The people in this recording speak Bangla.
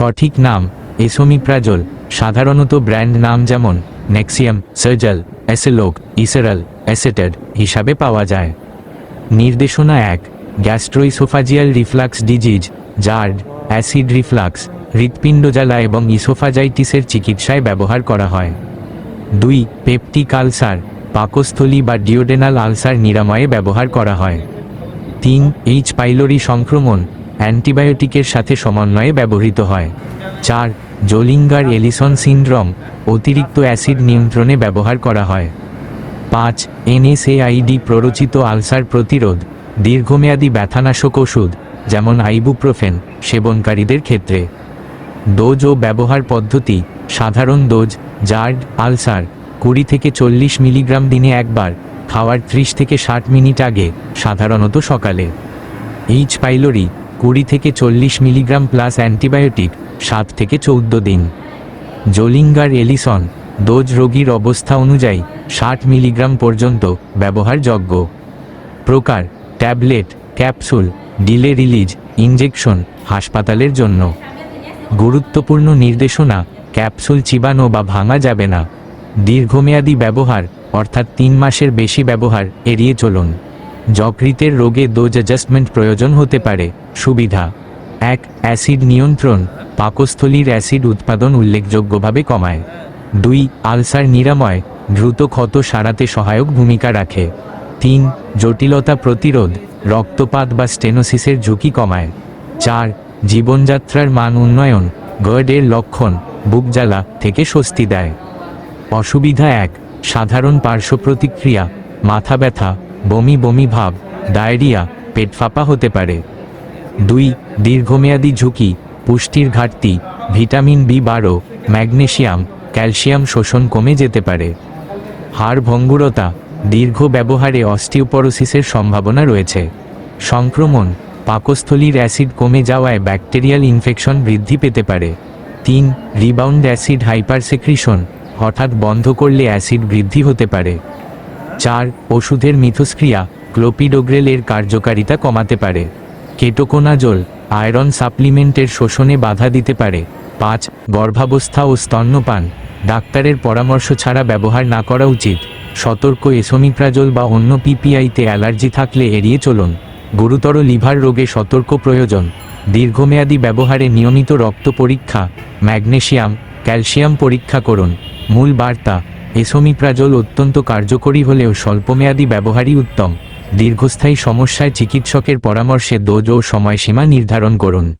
সঠিক নাম, এসোমিপ্রাজল, সাধারণত ব্র্যান্ড নাম যেমন, নেক্সিয়াম, সার্জাল, অ্যাসেলোক, ইসেরাল, অ্যাসেটেড হিসাবে পাওয়া যায়। নির্দেশনা এক, gastroesophageal reflux disease GERD acid reflux, হৃৎপিণ্ডজ্বালা এবং ইসোফাজাইটিসের চিকিৎসায় ব্যবহার করা হয়। দুই, পেপটিক আলসার, পাকস্থলী বা ডিওডেনাল আলসার নিরাময়ে ব্যবহার করা হয়। তিন, এইচ পাইলোরি সংক্রমণ অ্যান্টিবায়োটিকের সাথে সমন্বয়ে ব্যবহৃত হয় চার জোলিঙ্গার এলিসন সিনড্রোম অতিরিক্ত অ্যাসিড নিয়ন্ত্রণে ব্যবহার করা হয়। পাঁচ, এনএসএআইডি প্ররোচিত আলসার প্রতিরোধ, দীর্ঘমেয়াদী ব্যথানাশক ওষুধ, যেমন আইবুপ্রোফেন, সেবনকারীদের ক্ষেত্রে। ডোজ ও ব্যবহার পদ্ধতি, সাধারণ ডোজ জার্ড আলসার কুড়ি থেকে চল্লিশ মিলিগ্রাম দিনে একবার, খাওয়ার ত্রিশ থেকে ষাট মিনিট আগে, সাধারণত সকালে। এইচ পাইলোরি কুড়ি থেকে চল্লিশ মিলিগ্রাম প্লাস অ্যান্টিবায়োটিক, সাত থেকে চৌদ্দ দিন। জোলিঙ্গার এলিসন, ডোজ রোগীর অবস্থা অনুযায়ী, ষাট মিলিগ্রাম পর্যন্ত ব্যবহারযোগ্য। প্রকার, tablet, capsule, delay release injection হাসপাতালের জন্য। গুরুত্বপূর্ণ নির্দেশনা, ক্যাপসুল চিবানো বা ভাঙা যাবে না। দীর্ঘমেয়াদী ব্যবহার, অর্থাৎ তিন মাসের বেশি ব্যবহার, এড়িয়ে চলুন। যকৃতের রোগে ডোজ অ্যাডজাস্টমেন্ট প্রয়োজন হতে পারে। সুবিধা। এক, অ্যাসিড নিয়ন্ত্রণ। পাকস্থলীর অ্যাসিড উৎপাদন উল্লেখযোগ্যভাবে কমায়। দুই, আলসার নিরাময়। দ্রুত ক্ষত সারাতে সহায়ক ভূমিকা রাখে। তিন, জটিলতা প্রতিরোধ। রক্তপাত বা স্টেনোসিসের ঝুঁকি কমায়। চার, জীবনযাত্রার মান উন্নয়ন। গার্ডের লক্ষণ, বুক জ্বালা থেকে স্বস্তি দেয়। অসুবিধা এক, সাধারণ পার্শ্ব প্রতিক্রিয়া মাথা ব্যথা। বমি বমি ভাব, ডায়রিয়া, পেট ফাঁপা হতে পারে। দুই, দীর্ঘমেয়াদী ঝুঁকি, পুষ্টির ঘাটতি, ভিটামিন বি বারো ম্যাগনেসিয়াম ক্যালসিয়াম শোষণ কমে যেতে পারে। হাড় ভঙ্গুরতা, দীর্ঘ ব্যবহারে অস্টিওপরোসিসের সম্ভাবনা রয়েছে। সংক্রমণ, পাকস্থলীর অ্যাসিড কমে যাওয়ায় ব্যাকটেরিয়াল ইনফেকশন বৃদ্ধি পেতে পারে। তিন, রিবাউন্ড অ্যাসিড হাইপারসেক্রিশন, হঠাৎ বন্ধ করলে অ্যাসিড বৃদ্ধি হতে পারে। চার ওষুধের মিথস্ক্রিয়া ক্লোপিডোগ্রেলের কার্যকারিতা কমাতে পারে। কেটোকোনাজোল, আয়রন সাপ্লিমেন্টের শোষণে বাধা দিতে পারে। পাঁচ, গর্ভাবস্থা ও স্তন্যপান, ডাক্তারের পরামর্শ ছাড়া ব্যবহার না করা উচিত। সতর্ক এসোমিপ্রাজল বা অন্য পিপিআইতে অ্যালার্জি থাকলে এড়িয়ে চলুন। গুরুতর লিভার রোগে সতর্ক প্রয়োজন। দীর্ঘমেয়াদী ব্যবহারে নিয়মিত রক্ত পরীক্ষা ম্যাগনেশিয়াম ক্যালসিয়াম পরীক্ষা করুন। মূল বার্তা এসোমিপ্রাজল অত্যন্ত কার্যকরী হলেও স্বল্পমেয়াদী ব্যবহারই উত্তম। দীর্ঘস্থায়ী সমস্যায় চিকিৎসকের পরামর্শে দোজ ও সময়সীমা নির্ধারণ করুন।